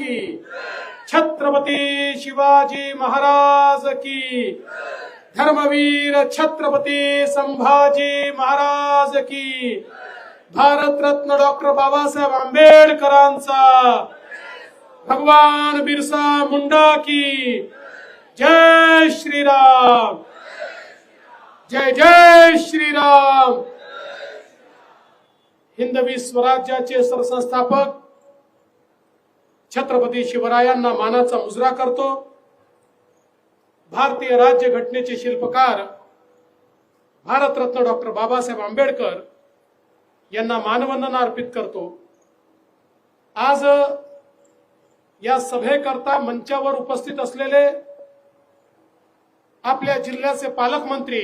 की छत्रपती शिवाजी महाराज की. धर्मवीर छत्रपती संभाजी महाराज की. भारतरत्न डॉक्टर बाबासाहेब आंबेडकरांचा. भगवान बिरसा मुंडा की. जय श्रीराम. जय जय श्रीराम. हिंदवी स्वराज्याचे सरसंस्थापक छत्रपती शिवरायांना मानाचा मुजरा करतो. भारतीय राज्य घटनेचे शिल्पकार भारतरत्न डॉक्टर बाबासाहेब आंबेडकर यांना मानवंदना अर्पित करतो. आज या सभेकरता मंचावर उपस्थित असलेले आपल्या जिल्ह्याचे पालकमंत्री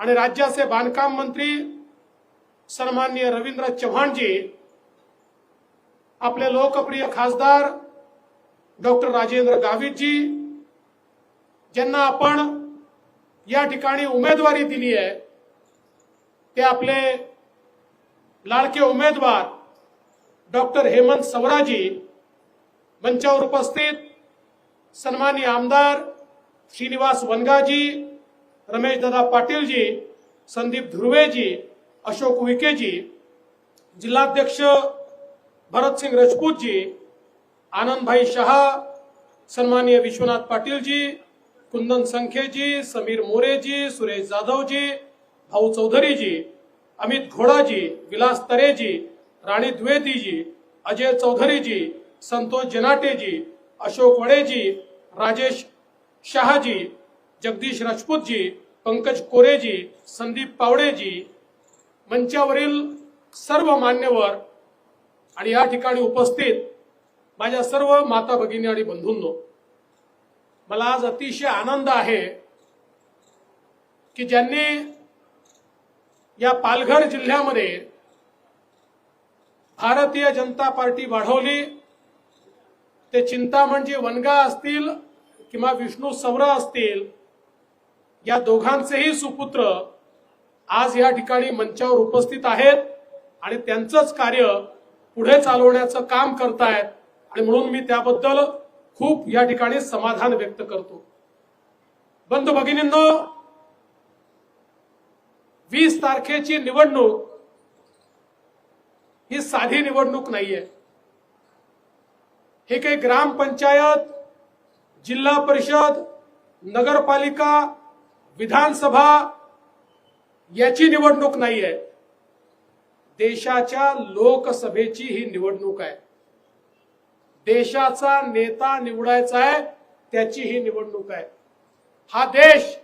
आणि राज्याचे बांधकाम मंत्री सन्माननीय रवींद्र चव्हाणजी आपले लोकप्रिय खासदार डॉक्टर राजेंद्र गावितजी ज्यांना आपण या ठिकाणी उमेदवारी दिली आहे ते आपले लाडके उमेदवार डॉक्टर हेमंत सवराजी मंचावर उपस्थित सन्माननीय आमदार श्रीनिवास वनगाजी रमेशदादा पाटीलजी संदीप ध्रुवेजी अशोक विकेजी जिल्हाध्यक्ष भरतसिंग राजपूतजी आनंदभाई शहा सन्माननीय विश्वनाथ पाटीलजी कुंदन संखेजी समीर मोरेजी सुरेश जाधवजी भाऊ चौधरीजी अमित घोडाजी विलास तरेजी राणी द्विवेदीजी अजय चौधरीजी संतोष जनाटेजी अशोक वडेजी राजेश शहाजी जगदीश राजपूतजी पंकज कोरेजी संदीप पावडेजी मंचावरील सर्व मान्यवर आणि या ठिकाणी उपस्थित माझ्या सर्व माता भगिनी आणि बंधूंनो मला आज अतिशय आनंद आहे की ज्यांनी या पालघर जिल्ह्यामध्ये भारतीय जनता पार्टी वाढवली. ते चिंता म्हणजे वनगा असतील किंवा विष्णू सवरा असतील या दोघांचेही सुपुत्र आज या ठिकाणी मंचावर उपस्थित आहेत आणि त्यांचंच कार्य पुढे चालवण्याचं काम करतायत. आणि म्हणून मी त्याबद्दल खूप या ठिकाणी समाधान व्यक्त करतो. बंधू भगिनींनो वीस तारखेची निवडणूक ही साधी निवडणूक नाहीये. हे काही ग्रामपंचायत जिल्हा परिषद नगरपालिका विधानसभा याची निवडणूक नाहीये. देशाच्या लोकसभेची ही निवडणूक आहे. देशाचा नेता निवडायचा आहे त्याची ही निवडणूक आहे. हा देश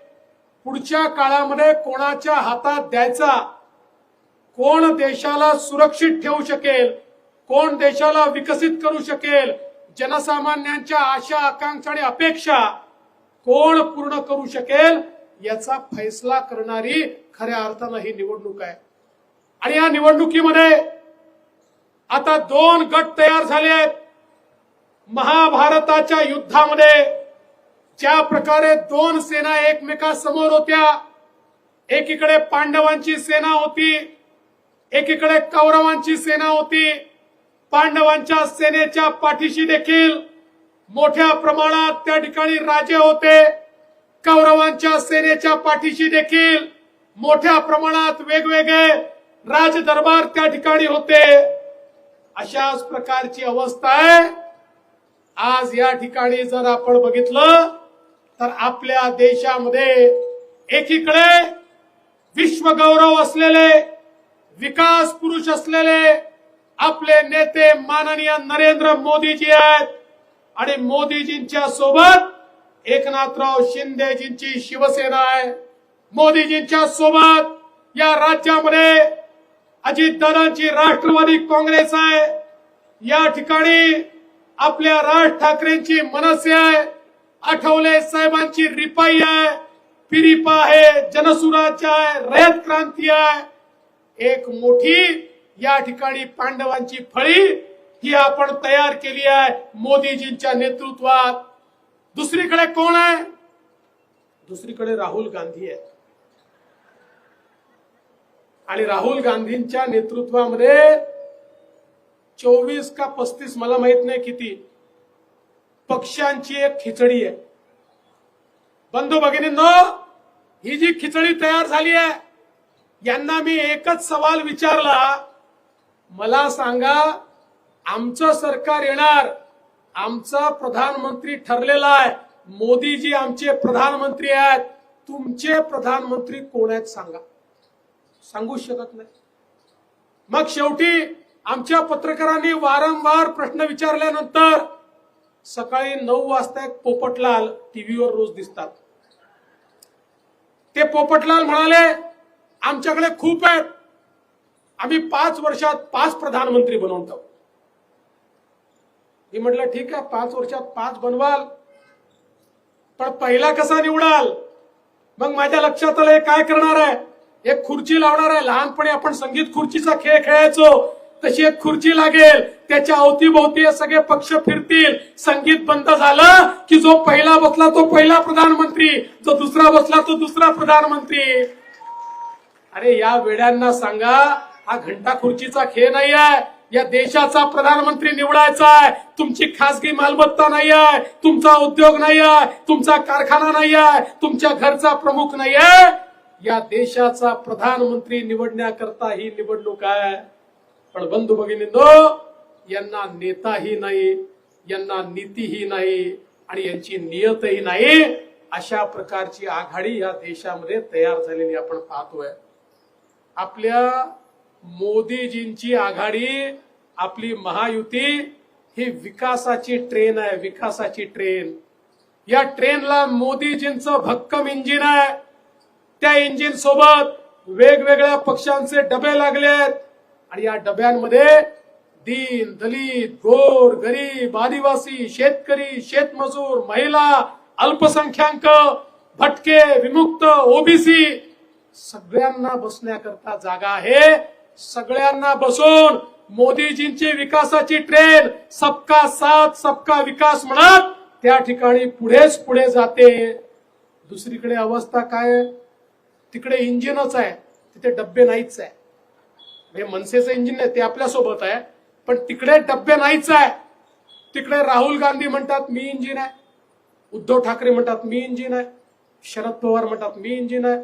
पुढच्या काळामध्ये कोणाच्या हातात द्यायचा? कोण देशाला सुरक्षित ठेवू शकेल? कोण देशाला विकसित करू शकेल? जनसामान्यांच्या आशा आकांक्षा आणि अपेक्षा कोण पूर्ण करू शकेल? याचा फैसला करणारी खऱ्या अर्थानं ही निवडणूक आहे. आणि या निवडणुकीमध्ये आता दोन गट तयार झाले आहेत. महाभारताच्या युद्धामध्ये ज्या प्रकारे दोन सेना एकमेकासमोर होत्या एकीकडे पांडवांची सेना होती एकीकडे कौरवांची सेना होती पांडवांच्या सेनेच्या पाठीशी देखील मोठ्या प्रमाणात त्या ठिकाणी राजे होते. कौरवांच्या सेनेच्या पाठीशी देखील मोठ्या प्रमाणात वेगवेगळे राजदरबार त्या ठिकाणी होते. अशाच प्रकारची अवस्था आहे. आज या ठिकाणी जर आपण बघितलं तर आपल्या देशामध्ये एकीकडे विश्वगौरव असलेले विकास पुरुष असलेले आपले नेते माननीय नरेंद्र मोदीजी आहेत. आणि मोदीजींच्या सोबत एकनाथराव शिंदेजींची शिवसेना आहे. मोदीजींच्या सोबत या राज्यामध्ये अजितदादांची राष्ट्रवादी काँग्रेस आहे. या ठिकाणी आपल्या राज ठाकरेंची मनसे आहे. आठवले साहेबांची रिपाई आहे. पिरिपा आहे जनसुराज्य आहे. रयत क्रांती आहे. एक मोठी या ठिकाणी पांडवांची फळी ही आपण तयार केली आहे मोदीजींच्या नेतृत्वात. दुसरीकडे कोण आहे? दुसरीकडे राहुल गांधी आहे. आणि राहुल गांधींच्या नेतृत्वामध्ये चोवीस का पस्तीस मला माहीत नाही किती पक्षांची एक खिचडी आहे. बंधू भगिनींनो ही जी खिचडी तयार झाली आहे यांना मी एकच सवाल विचारला. मला सांगा आमचं सरकार येणार आमचा प्रधानमंत्री ठरलेला आहे मोदीजी आमचे प्रधानमंत्री आहेत तुमचे प्रधानमंत्री कोण आहेत सांगा. सांगू शकत नाही. मग शेवटी आमच्या पत्रकारांनी वारंवार प्रश्न विचारल्यानंतर सकाळी नऊ वाजता एक पोपटलाल टीव्हीवर रोज दिसतात. ते पोपटलाल म्हणाले आमच्याकडे खूप आहेत. आम्ही पाच वर्षात पाच प्रधानमंत्री बनवून मी म्हटलं ठीक आहे पाच वर्षात पाच बनवाल. पण पहिला कसा निवडाल? मग माझ्या लक्षात आलं हे काय करणार आहे? एक खुर्ची लावणार आहे. लहानपणी आपण संगीत खुर्चीचा खेळ खेळायचो. तशी एक खुर्ची लागेल. त्याच्या अवतीभोवती सगळे पक्ष फिरतील. संगीत बंद झालं की जो पहिला बसला तो पहिला प्रधानमंत्री. जो दुसरा बसला तो दुसरा प्रधानमंत्री. अरे या वेड्यांना सांगा हा घंटा खुर्चीचा खेळ नाही आहे या देशाचा प्रधानमंत्री निवडायचा आहे. तुमची खासगी मालमत्ता नाही आहे तुमचा उद्योग नाही आहे तुमचा कारखाना नाही आहे तुमच्या घरचा प्रमुख नाही आहे या देशाचा प्रधानमंत्री निवडण्याकरता ही निवडणूक आहे. पण बंधू भगिनींनो यांना नेताही नाही यांना नीतीही नाही आणि यांची नियतही नाही अशा प्रकारची आघाडी या देशामध्ये तयार झालेली आपण पाहतोय. आपल्या मोदीजींची आघाडी आपली महायुती ही विकासाची ट्रेन आहे विकासाची ट्रेन. या ट्रेनला मोदीजींचं भक्कम इंजिन आहे. त्या इंजिन सोबत वेगवेगळ्या पक्षांचे डबे लागलेत आणि या डब्यांमध्ये दीन दलित गोर गरीब आदिवासी शेतकरी शेतमजूर महिला अल्पसंख्याक भटके विमुक्त ओबीसी सगळ्यांना बसण्याकरता जागा आहे. सगळ्यांना बसून मोदीजींची विकासाची ट्रेन सबका साथ सबका विकास म्हणत त्या ठिकाणी पुढेच पुढे जाते. दुसरीकडे अवस्था काय? आहे? तिकडे इंजिनच आहे तिथे डब्बे नाहीच आहे. हे मनसेचं इंजिन आहे ते आपल्यासोबत आहे पण तिकडे डब्बे नाहीच आहे. तिकडे राहुल गांधी म्हणतात मी इंजिन आहे. उद्धव ठाकरे म्हणतात मी इंजिन आहे. शरद पवार म्हणतात मी इंजिन आहे.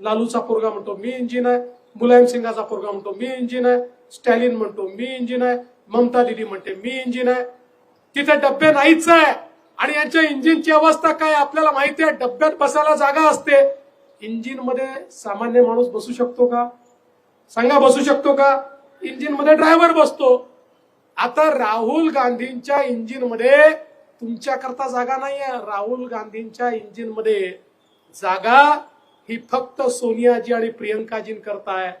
लालूचा पोरगा म्हणतो मी इंजिन आहे. मुलायम सिंगाचा पोरगा म्हणतो मी इंजिन आहे. स्टॅलिन म्हणतो मी इंजिन आहे. ममता दिदी म्हणते मी इंजिन आहे. तिथे डब्बे नाहीच आहे. आणि यांच्या इंजिनची अवस्था काय आपल्याला माहिती आहे डब्यात बसायला जागा असते. इंजिनमध्ये सामान्य माणूस बसू शकतो का? सांगा बसू शकतो का? इंजिनमध्ये ड्रायव्हर बसतो. आता राहुल गांधींच्या इंजिनमध्ये तुमच्याकरता जागा नाहीये. राहुल गांधींच्या इंजिनमध्ये जागा ही फक्त सोनियाजी आणि प्रियंकाजीं करताय.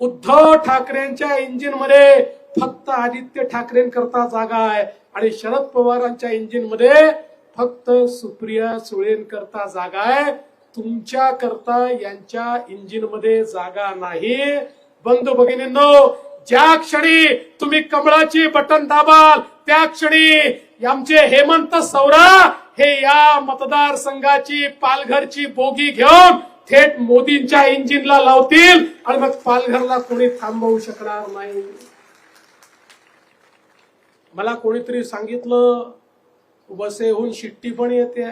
उद्धव ठाकरेंच्या इंजिनमध्ये फक्त आदित्य ठाकरेंकरता जागा आहे. आणि शरद पवारांच्या इंजिनमध्ये फक्त सुप्रिया सुळेंकरता जागा आहे. तुमच्या करता यांच्या इंजिनमध्ये जागा नाही. बंधू भगिनींनो ज्या क्षणी तुम्ही कमळाची बटन दाबाल त्या क्षणी आमचे हेमंत सौरा हे या मतदारसंघाची पालघरची बोगी घेऊन थेट मोदींच्या इंजिनला लावतील. आणि मग पालघरला कोणी थांबवू शकणार नाही. मला कोणीतरी सांगितलं वसईहून शिट्टी पण येते.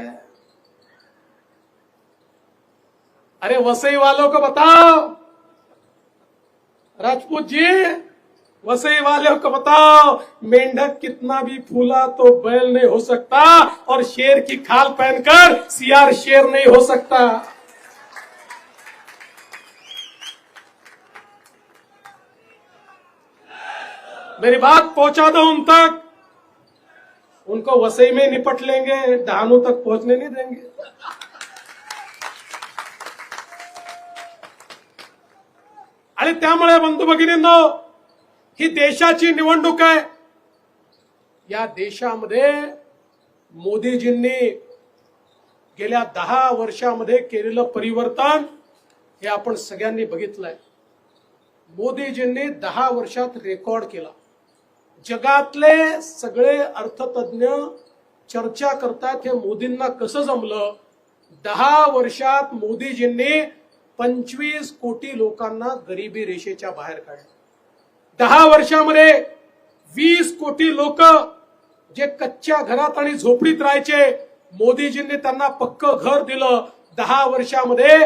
अरे वसई वालों को बताओ। राजपूत जी वसई वालों को बताओ, मेंढक कितना भी फूला तो बैल नहीं हो सकता और शेर की खाल पहनकर सियार शेर नहीं हो सकता। मेरी बात पहुँचा दो उन तक। उनको वसई में निपट लेंगे डहानों तक पहुँचने नहीं देंगे। आणि त्यामुळे बंधू भगिनींनो ही देशाची निवडणूक आहे. या देशामध्ये मोदीजींनी गेल्या दहा वर्षामध्ये केलेलं परिवर्तन हे आपण सगळ्यांनी बघितलंय. मोदीजींनी दहा वर्षात रेकॉर्ड केला. जगातले सगळे अर्थतज्ञ चर्चा करतात हे मोदींना कसं जमलं? दहा वर्षात मोदीजींनी पंचवीस कोटी लोकांना गरिबी रेषेच्या बाहेर काढले. दहा वर्षामध्ये वीस कोटी लोक जे कच्च्या घरात आणि झोपडीत राहायचे मोदीजींनी त्यांना पक्क घर दिलं. दहा वर्षामध्ये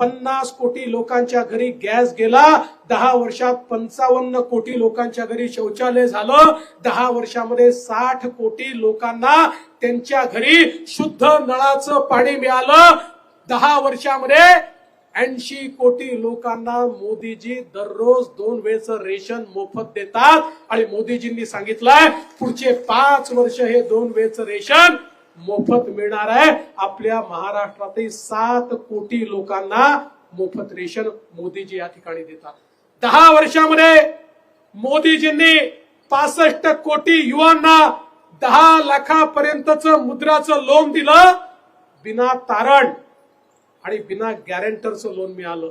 पन्नास कोटी लोकांच्या घरी गॅस गेला. दहा वर्षात पंचावन्न कोटी लोकांच्या घरी शौचालय झालं. दहा वर्षामध्ये साठ कोटी लोकांना त्यांच्या घरी शुद्ध नळाचं पाणी मिळालं. दहा वर्षामध्ये ऐंशी कोटी लोकांना मोदीजी दररोज दोन वेळचं रेशन मोफत देतात. आणि मोदीजींनी सांगितलंय पुढचे पाच वर्ष हे दोन वेळचं रेशन मोफत मिळणार आहे. आपल्या महाराष्ट्रातील सात कोटी लोकांना मोफत रेशन मोदीजी या ठिकाणी देतात. दहा वर्षामध्ये मोदीजींनी पासष्ट कोटी युवांना दहा लाखापर्यंतचं मुद्राचं लोन दिलं. बिना तारण आणि बिना गॅरेंटरचं लोन मिळालं.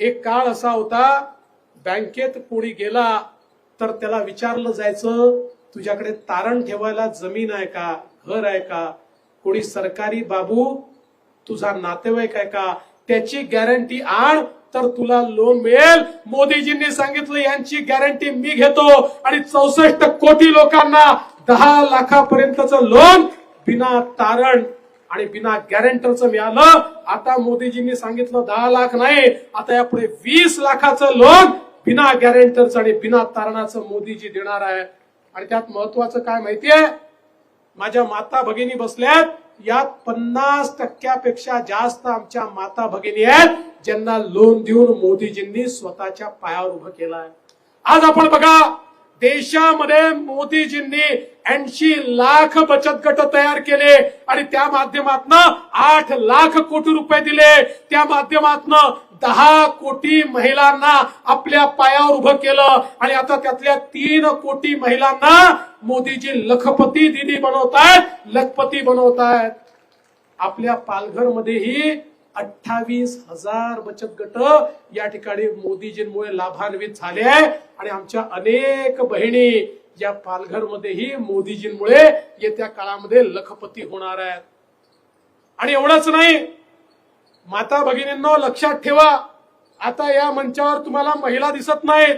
एक काळ असा होता बँकेत कोणी गेला तर त्याला विचारलं जायचं तुझ्याकडे तारण ठेवायला जमीन आहे का? घर आहे का? कोणी सरकारी बाबू? तुझा नातेवाईक आहे का? त्याची गॅरंटी आण तर तुला लोन मिळेल. मोदीजींनी सांगितलं यांची गॅरंटी मी घेतो. आणि चौसष्ट कोटी लोकांना दहा लाखापर्यंतचं लोन बिना तारण आणि बिना गॅरंटरचं मिळालं आता मोदीजींनी सांगितलं दहा लाख नाही आता यापुढे वीस लाखाचं लोन बिना गॅरंटरचं आणि बिना तारणाचं मोदीजी देणार आहे. आणि त्यात महत्वाचं काय माहितीये? माझ्या माता भगिनी बसल्यात यात पन्नास टक्क्यापेक्षा जास्त आमच्या माता भगिनी आहेत ज्यांना लोन देऊन मोदीजींनी स्वतःच्या पायावर उभं केलंय. आज आपण बघा देशामध्ये मोदीजींनी ऐंशी लाख बचत गट तयार केले आणि त्या माध्यमातून आठ लाख कोटी रुपये दिले. त्या माध्यमातून दहा कोटी महिलांना आपल्या पायावर उभं केलं. आणि आता त्यातल्या तीन कोटी महिलांना मोदीजी लखपती दिदी बनवतायत लखपती बनवतायत. आपल्या पालघरमध्येही अठ्ठावीस हजार बचत गट या ठिकाणी मोदीजींमुळे लाभान्वित झाले आहे आणि आमच्या अनेक बहिणी या पालघरमध्येही मोदीजींमुळे येत्या काळामध्ये लखपती होणार आहेत. आणि एवढंच नाही माता भगिनींनो लक्षात ठेवा आता या मंचावर तुम्हाला महिला दिसत नाहीत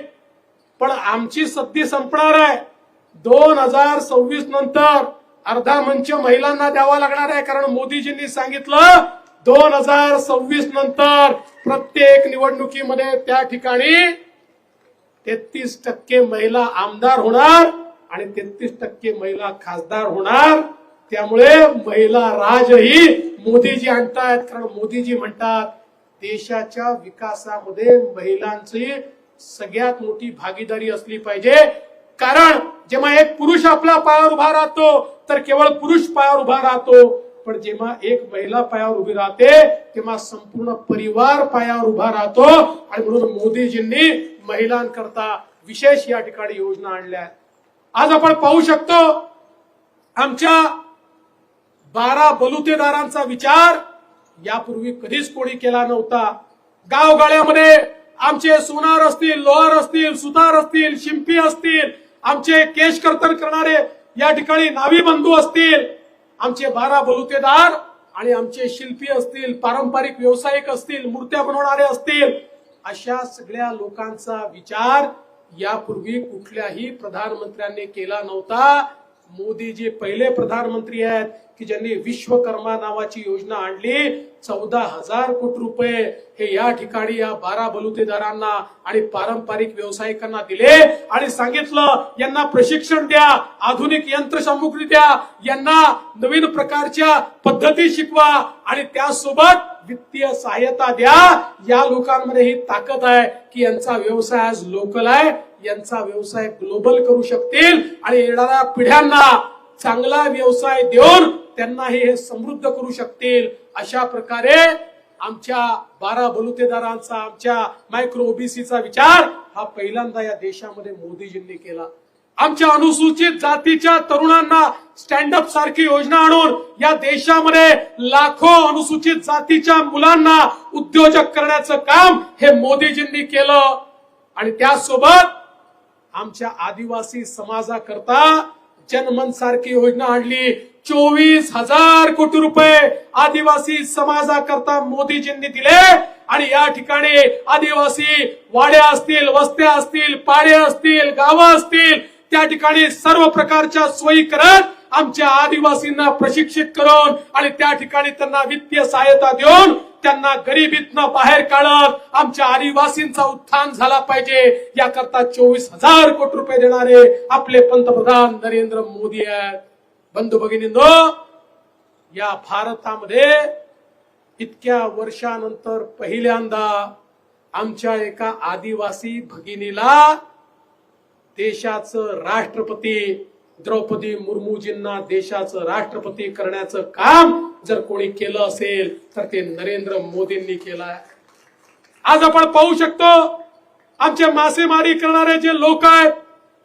पण आमची सद्दी संपणार आहे. दोन हजार सव्वीस नंतर अर्धा मंच महिलांना द्यावा लागणार आहे कारण मोदीजींनी सांगितलं दोन हजार सव्वीस नंतर प्रत्येक निवडणुकीमध्ये त्या ठिकाणी तेहतीस टक्के महिला आमदार होणार आणि तेहतीस टक्के महिला खासदार होणार. त्यामुळे महिला राजही मोदीजी आणतायत. कारण मोदीजी म्हणतात देशाच्या विकासामध्ये महिलांची सगळ्यात मोठी भागीदारी असली पाहिजे. कारण जेव्हा एक पुरुष आपला पायावर उभा राहतो तर केवळ पुरुष पायावर उभा राहतो. पण जेव्हा एक महिला पायावर उभी राहते तेव्हा संपूर्ण परिवार पायावर उभा राहतो. आणि म्हणून मोदीजींनी महिलांकरता विशेष या ठिकाणी योजना आणल्या आज आपण पाहू शकतो आमच्या बारा बलुतेदारांचा विचार यापूर्वी कधीच कोणी केला नव्हता. गावगाळ्यामध्ये आमचे सोनार असतील लोहार असतील सुतार असतील शिंपी असतील आमचे केश कर्तन करणारे या ठिकाणी नावी बंधू असतील. आमचे बारा बलुतेदार आणि आमचे शिल्पी असतील पारंपरिक व्यावसायिक असतील मूर्त्या बनवणारे असतील अशा सगळ्या लोकांचा विचार यापूर्वी कुठल्याही प्रधानमंत्र्यांनी केला नव्हता. मोदीजी पहिले प्रधानमंत्री आहेत की ज्यांनी विश्वकर्मा नावाची योजना आणली चौदा हजार कोटी रुपये हे या ठिकाणी या बारा बलुतेदारांना आणि पारंपरिक व्यावसायिकांना दिले आणि सांगितलं यांना प्रशिक्षण द्या आधुनिक यंत्रसामुग्री द्या यांना नवीन प्रकारच्या पद्धती शिकवा आणि त्यासोबत वित्तीय सहाय्यता द्या. या लोकांमध्ये ही ताकद आहे की यांचा व्यवसाय आज लोकल आहे. यांचा व्यवसाय ग्लोबल करू शकतील आणि येणाऱ्या पिढ्यांना चांगला व्यवसाय देऊन त्यांनाही हे समृद्ध करू शकतील. अशा प्रकारे आमच्या बारा बलुतेदारांचा आमच्या मायक्रो ओबीसीचा विचार हा पहिल्यांदा या देशामध्ये मोदीजींनी केला. आमच्या अनुसूचित जातीच्या तरुणांना स्टँड अप सारखी योजना आणून या देशामध्ये लाखो अनुसूचित जातीच्या मुलांना उद्योजक करण्याचं काम हे मोदीजींनी केलं. आणि त्यासोबत आमच्या आदिवासी समाजाकरता जनमन सारखी योजना आणली. चोवीस हजार कोटी रुपये आदिवासी समाजाकरता मोदीजींनी दिले. आणि या ठिकाणी आदिवासी वाड्या असतील वस्त्या असतील पाड्या असतील गावं असतील त्या ठिकाणी सर्व प्रकारच्या सोयी करत आमच्या आदिवासींना प्रशिक्षित करून आणि त्या ठिकाणी त्यांना वित्तीय सहायता देऊन त्यांना गरिबीतनं बाहेर काढत आमच्या आदिवासींचा उत्थान झाला पाहिजे. याकरता चोवीस हजार कोटी रुपये देणारे आपले पंतप्रधान नरेंद्र मोदी आहेत. बंधू भगिनींनो या भारतामध्ये इतक्या वर्षानंतर पहिल्यांदा आमच्या एका आदिवासी भगिनीला देशाचं राष्ट्रपती द्रौपदी मुर्मूजींना देशाचं राष्ट्रपती करण्याचं काम जर कोणी केलं असेल तर ते नरेंद्र मोदींनी केलं आहे. आज आपण पाहू शकतो आमचे मासेमारी करणारे जे लोक आहेत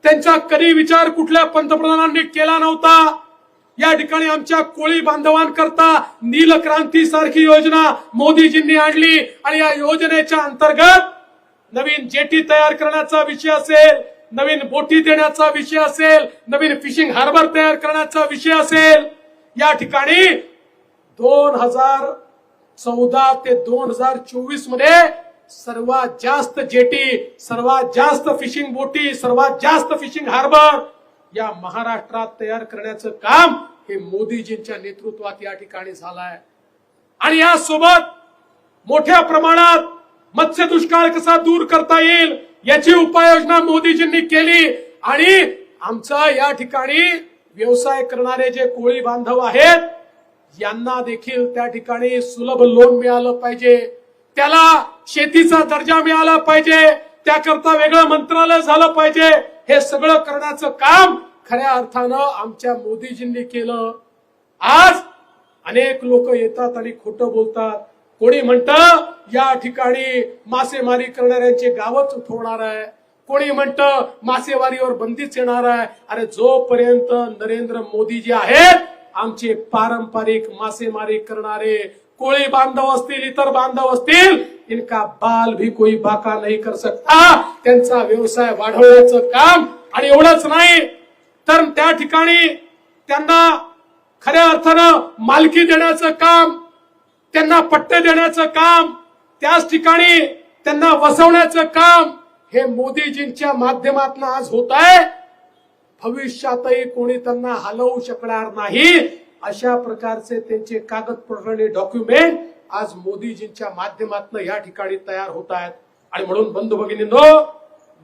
त्यांचा कधी विचार कुठल्या पंतप्रधानांनी केला नव्हता? या ठिकाणी आमच्या कोळी बांधवांकरता नीलक्रांती सारखी योजना मोदीजींनी आणली. आणि या योजनेच्या अंतर्गत नवीन जेटी तयार करण्याचा विषय असेल नवीन बोटी देण्याचा विषय असेल नवीन फिशिंग हार्बर तयार करण्याचा विषय असेल या ठिकाणी दोन हजार चौदा ते दोन हजार चोवीसमध्ये सर्वात जास्त जेटी सर्वात जास्त फिशिंग बोटी सर्वात जास्त फिशिंग हार्बर या महाराष्ट्रात तयार करण्याचं काम हे मोदीजींच्या नेतृत्वात या ठिकाणी झालंय. आणि यासोबत मोठ्या प्रमाणात मत्स्य दुष्काळ कसा दूर करता येईल याची उपाययोजना मोदीजींनी केली आणि आमचा या ठिकाणी व्यवसाय करणारे जे कोळी बांधव आहेत यांना देखील त्या ठिकाणी सुलभ लोन मिळालं पाहिजे. त्याला शेतीचा दर्जा मिळाला पाहिजे. त्याकरता वेगळं मंत्रालय झालं पाहिजे. हे सगळं करण्याचं काम खऱ्या अर्थानं आमच्या मोदीजींनी केलं. आज अनेक लोक येतात आणि खोटं बोलतात. कोणी म्हणत या ठिकाणी मासेमारी करणाऱ्यांचे गावच उठवणार आहे. कोणी म्हणत मासेमारीवर बंदीच येणार आहे. अरे जोपर्यंत नरेंद्र मोदी जे आहेत आमचे पारंपरिक मासेमारी करणारे कोळी बांधव असतील इतर बांधव असतील इनका बाल भी कोई बाका नाही कर सकता. त्यांचा व्यवसाय वाढवण्याचं काम आणि एवढंच नाही तर त्या ठिकाणी त्यांना खऱ्या अर्थानं मालकी देण्याचं काम त्यांना पट्टे देण्याचं काम त्याच ठिकाणी त्यांना वसवण्याचं काम हे मोदीजींच्या माध्यमातून आज होत आहे. भविष्यातही कोणी त्यांना हलवू शकणार नाही. अशा प्रकारचे त्यांचे कागदपत्र डॉक्युमेंट आज मोदीजींच्या माध्यमातून या ठिकाणी तयार होत आहेत. आणि म्हणून बंधू भगिनींनो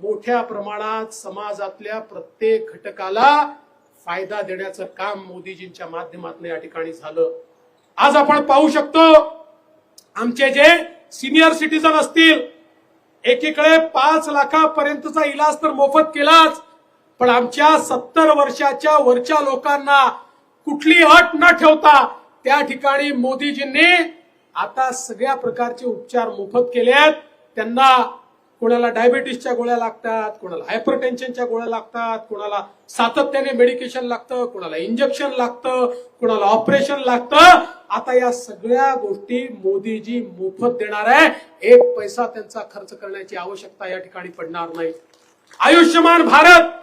मोठ्या प्रमाणात समाजातल्या प्रत्येक घटकाला फायदा देण्याचं काम मोदीजींच्या माध्यमातून या ठिकाणी झालं. आज आपण पाहू शकतो आमचे जे सिनियर सिटीजन असतील एकीकडे पाच लाखापर्यंतचा इलाज तर मोफत केलाच पण आमच्या सत्तर वर्षाच्या वरच्या लोकांना कुठली अट न ठेवता त्या ठिकाणी मोदीजींनी आता सगळ्या प्रकारचे उपचार मोफत केले आहेत. त्यांना कोणाला डायबिटीसच्या गोळ्या लागतात कोणाला हायपर टेन्शनच्या गोळ्या लागतात कोणाला सातत्याने मेडिकेशन लागतं कोणाला इंजेक्शन लागतं कोणाला ऑपरेशन लागतं. आता या सगळ्या गोष्टी मोदीजी मोफत देणार आहे. एक पैसा त्यांचा खर्च करण्याची आवश्यकता या ठिकाणी पडणार नाही. आयुष्यमान भारत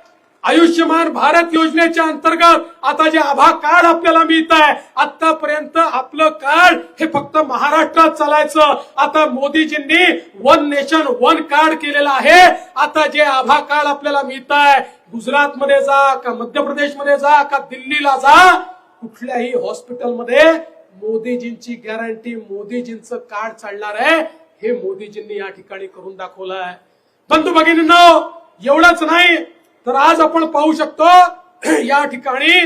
आयुष्यमान भारत योजनेच्या अंतर्गत आता जे आभा कार्ड आपल्याला मिळत आहे आतापर्यंत आपलं कार्ड हे फक्त महाराष्ट्रात चालायचं. आता मोदीजींनी वन नेशन वन कार्ड केलेलं आहे. आता जे आभा कार्ड आपल्याला मिळत आहे गुजरातमध्ये जा का मध्य प्रदेशमध्ये जा का दिल्लीला जा कुठल्याही हॉस्पिटलमध्ये मोदीजींची गॅरंटी मोदीजींचं कार्ड चालणार आहे हे मोदीजींनी या ठिकाणी करून दाखवलं आहे. बंधू भगिनींनो एवढंच नाही तर आज आपण पाहू शकतो या ठिकाणी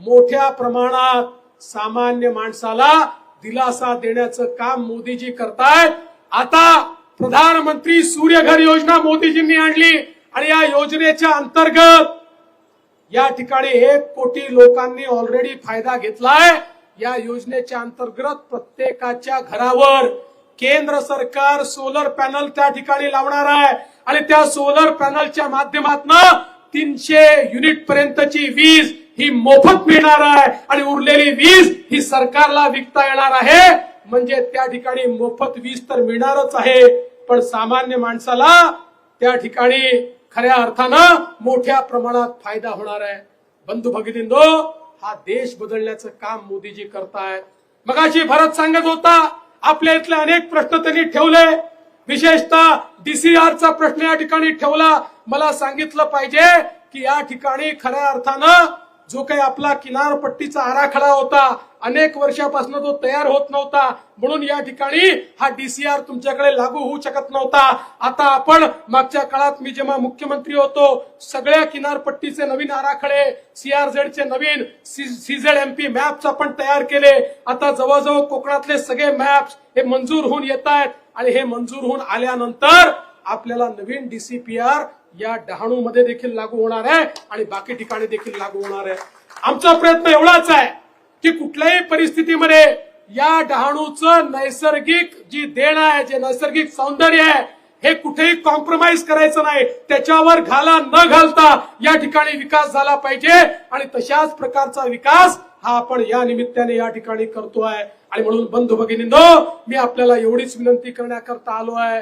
मोठ्या प्रमाणात सामान्य माणसाला दिलासा देण्याचं काम मोदीजी करतायत. आता प्रधानमंत्री सूर्यघर योजना मोदीजींनी आणली आणि या योजनेच्या अंतर्गत या ठिकाणी एक कोटी लोकांनी ऑलरेडी फायदा घेतलाय. या योजनेच्या अंतर्गत प्रत्येकाच्या घरावर केंद्र सरकार सोलर पॅनल त्या ठिकाणी लावणार आहे. आणि त्या सोलर पॅनलच्या माध्यमातून तीनशे युनिट पर्यंतची वीज ही मोफत मिळणार आहे. आणि उरलेली वीज ही सरकारला विकता येणार आहे. म्हणजे त्या ठिकाणी मोफत वीज तर मिळणारच आहे. पण सामान्य माणसाला त्या ठिकाणी खऱ्या अर्थानं मोठ्या प्रमाणात फायदा होणार आहे. बंधू भगिनींदो हा देश बदलण्याचं काम मोदीजी करतायत. मगाशी भरत सांगत होता आपल्या इथले अनेक प्रश्न त्यांनी ठेवले. विशेषतः डीसीआरचा प्रश्न या ठिकाणी ठेवला. मला सांगितलं पाहिजे की या ठिकाणी खऱ्या अर्थानं जो काही आपला किनारपट्टीचा आराखडा होता अनेक वर्षापासून तो तयार होत नव्हता. म्हणून या ठिकाणी हा डीसीआर तुमच्याकडे लागू होऊ शकत नव्हता. आता आपण मागच्या काळात मी जेव्हा मुख्यमंत्री होतो सगळ्या किनारपट्टीचे नवीन आराखडे सीआरझेडचे नवीन सीझेड एमपी मॅप्स आपण तयार केले. आता जवळजवळ कोकणातले सगळे मॅप्स हे मंजूर होऊन येत आहेत. आणि हे मंजूर होऊन आल्यानंतर आपल्याला नवीन डीसीपीआर या डहाणू मध्ये देखील लागू होणार आहे आणि बाकी ठिकाणी देखील लागू होणार आहे. आमचा प्रयत्न एवढाच आहे की कुठल्याही परिस्थितीमध्ये या डहाणूचं नैसर्गिक जी देण आहे जे नैसर्गिक सौंदर्य आहे हे कुठेही कॉम्प्रोमाइज करायचं नाही. त्याच्यावर घाला न घालता या ठिकाणी विकास झाला पाहिजे आणि तशाच प्रकारचा विकास हा आपण या निमित्ताने या ठिकाणी करतोय आणि म्हणून बंधू भगिनींनो मी आपल्याला एवढीच विनंती करण्याकरता आलो आहे.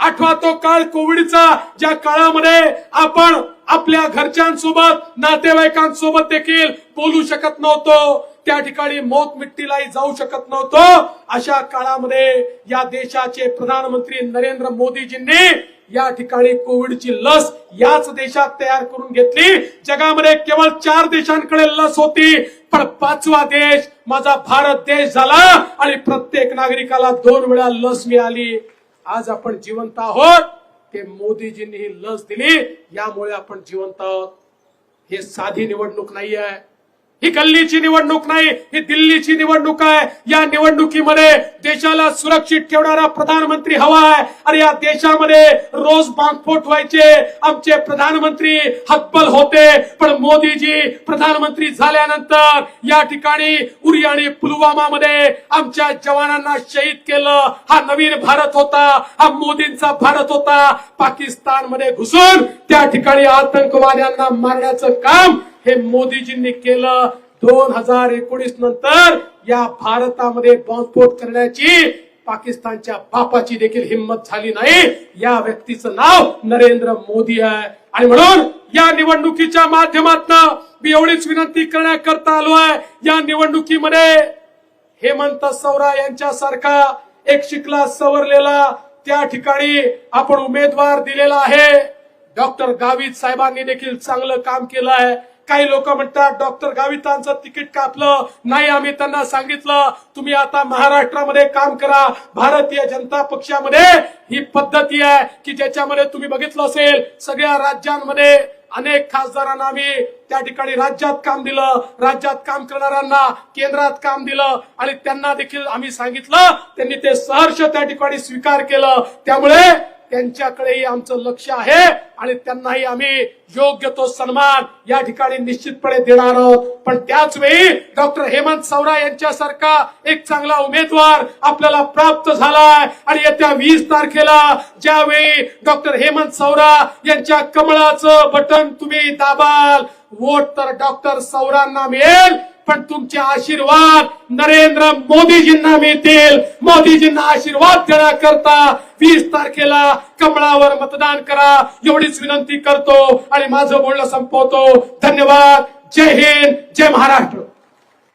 आठवा तो काळ कोविडचा ज्या काळामध्ये आपण आपल्या घरच्यांसोबत नातेवाईकांसोबत देखील बोलू शकत नव्हतो. त्या ठिकाणी मोत मिट्टीलाही जाऊ शकत नव्हतो. अशा काळामध्ये या देशाचे प्रधानमंत्री नरेंद्र मोदीजींनी या ठिकाणी कोविडची लस याच देशात तयार करून घेतली. जगामध्ये केवळ चार देशांकडे लस होती. पण पाचवा देश माझा भारत देश झाला आणि प्रत्येक नागरिकाला दोन वेळा लस मिळाली. आज आपण जिवंत आहोत. ते मोदीजींनी ही लस दिली. यामुळे आपण जिवंत आहोत. हे साधी निवडणूक नाही आहे ही गल्लीची निवडणूक नाही ही दिल्लीची निवडणूक आहे. या निवडणुकीमध्ये देशाला सुरक्षित ठेवणारा प्रधानमंत्री हवा आहे. आणि या देशामध्ये रोज बांगफोट व्हायचे. आमचे प्रधानमंत्री हतबल होते. पण मोदीजी प्रधानमंत्री झाल्यानंतर या ठिकाणी उरी आणि पुलवामा मध्ये आमच्या जवानांना शहीद केलं. हा नवीन भारत होता. हा मोदींचा भारत होता. पाकिस्तानमध्ये घुसून त्या ठिकाणी आतंकवाद्यांना मारण्याचं काम हे मोदीजींनी केलं दोन हजार एकोणीस नंतर या भारतामध्ये बॉम्बस्फोट करण्याची पाकिस्तानच्या बापाची देखील हिंमत झाली नाही. या व्यक्तीचं नाव नरेंद्र मोदी आहे. आणि म्हणून या निवडणुकीच्या माध्यमातून मी एवढीच विनंती करण्याकरता आलो आहे. या निवडणुकीमध्ये हेमंत सौरा यांच्यासारखा एक शिकला सवरलेला त्या ठिकाणी आपण उमेदवार दिलेला आहे. डॉक्टर गावित साहेबांनी देखील चांगलं काम केलं आहे. काही लोक म्हणतात डॉक्टर गावितांचं तिकीट कापलं. नाही आम्ही त्यांना सांगितलं तुम्ही आता महाराष्ट्रामध्ये काम करा. भारतीय जनता पक्षामध्ये ही पद्धती आहे की ज्याच्यामध्ये तुम्ही बघितलं असेल सगळ्या राज्यांमध्ये अनेक खासदारांना आम्ही त्या ठिकाणी राज्यात काम दिलं. राज्यात काम करणाऱ्यांना केंद्रात काम दिलं आणि त्यांना देखील आम्ही सांगितलं. त्यांनी ते सहर्ष त्या ठिकाणी स्वीकार केलं. त्यामुळे त्यांच्याकडेही आमचं लक्ष आहे आणि त्यांनाही आम्ही योग्य तो सन्मान या ठिकाणी निश्चितपणे देणार आहोत. पण त्याच वेळी डॉक्टर हेमंत सौरा यांच्यासारखा एक चांगला उमेदवार आपल्याला प्राप्त झालाय. आणि येत्या वीस तारखेला ज्यावेळी डॉक्टर हेमंत सौरा यांच्या कमळाचं बटन तुम्ही दाबाल वोट तर डॉक्टर सौरांना मिळेल पण तुमचे आशीर्वाद नरेंद्र मोदीजींना मिळतील. मोदीजींना आशीर्वाद देण्याकरता वीस तारखेला कमळावर मतदान करा. एवढीच विनंती करतो आणि माझं बोलणं संपवतो. धन्यवाद. जय हिंद. जय महाराष्ट्र.